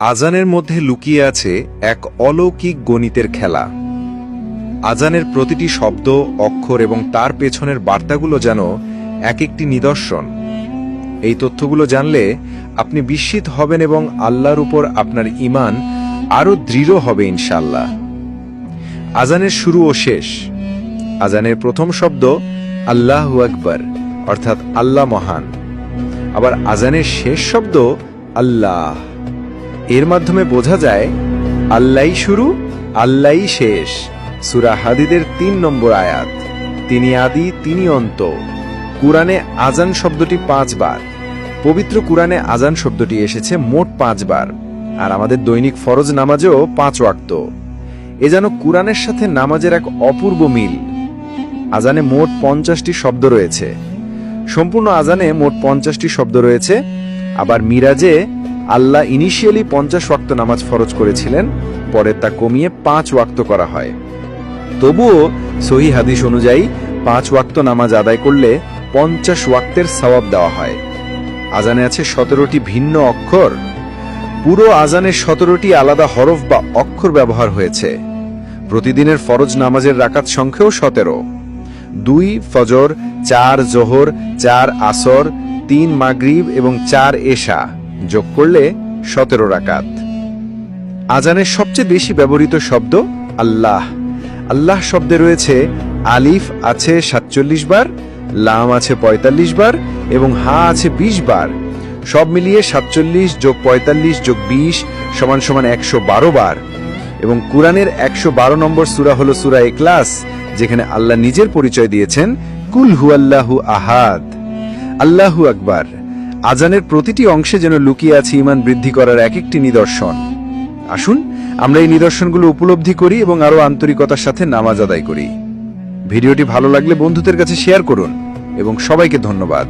আজানের মধ্যে লুকিয়ে আছে এক অলৌকিক গণিতের খেলা। আজানের প্রতিটি শব্দ, অক্ষর এবং তার পেছনের বার্তাগুলো যেন এক একটি নিদর্শন। এই তথ্যগুলো জানলে আপনি বিস্মিত হবেন এবং আল্লাহর উপর আপনার ইমান আরও দৃঢ় হবে ইনশাল্লাহ আজানের শুরু ও শেষ। আজানের প্রথম শব্দ, আল্লাহ আকবর, অর্থাৎ আল্লাহ মহান। আবার আজানের শেষ শব্দ, আল্লাহ। এর মাধ্যমে বোঝা যায়, আল্লাহই শুরু, আল্লাহই শেষ। সুরা হাদিদের তিন নম্বর আয়াত। তিনি আদি, তিনি অন্ত। কুরআনে আজান শব্দটি পাঁচবার। পবিত্র কুরআনে আজান শব্দটি এসেছে মোট পাঁচবার। আর আমাদের দৈনিক ফরজ নামাজেও পাঁচ ওয়াক্ত। এ যেন কুরআনের সাথে নামাজের এক অপূর্ব মিল। আজানে মোট পঞ্চাশটি শব্দ রয়েছে। সম্পূর্ণ আজানে মোট পঞ্চাশটি শব্দ রয়েছে। আবার মিরাজে আল্লাহ ইনিশিয়ালি পঞ্চাশ ওয়াক্ত নামাজ ফরজ করেছিলেন, পরে তা কমিয়ে পাঁচ ওয়াক্ত করা হয়। তবুও সহি হাদিস অনুযায়ী পাঁচ ওয়াক্ত নামাজ আদায় করলে পঞ্চাশ ওয়াক্তের সওয়াব দেওয়া হয়। আজানে আছে সতেরোটি ভিন্ন অক্ষর। পুরো আজানের সতেরোটি আলাদা হরফ বা অক্ষর ব্যবহার হয়েছে। প্রতিদিনের ফরজ নামাজের রাকাত সংখ্যাও সতেরো। দুই ফজর, চার জোহর, চার আসর, তিন মাগরিব এবং চার এশা। যোগ করলে সতেরো রাকাত। আজানের সবচেয়ে বেশি ব্যবহৃত শব্দ আল্লাহ। আল্লাহ শব্দে রয়েছে আলিফ আছে সাতচল্লিশ বার, লাম আছে পঁয়তাল্লিশ বার এবং হা আছে বিশ বার। সব মিলিয়ে সাতচল্লিশ যোগ পঁয়তাল্লিশ যোগ বিশ সমান সমান একশো বারো বার। এবং কুরআনের একশো বারো নম্বর সুরা হল সুরা এক্লাস যেখানে আল্লাহ নিজের পরিচয় দিয়েছেন, কুল হু আল্লাহু আহাদ। আল্লাহু আকবার। আজানের প্রতিটি অংশে যেন লুকিয়ে আছে ইমান বৃদ্ধি করার এক একটি নিদর্শন। আসুন, আমরা এই নিদর্শনগুলো উপলব্ধি করি এবং আরও আন্তরিকতার সাথে নামাজ আদায় করি। ভিডিওটি ভালো লাগলে বন্ধুদের কাছে শেয়ার করুন এবং সবাইকে ধন্যবাদ।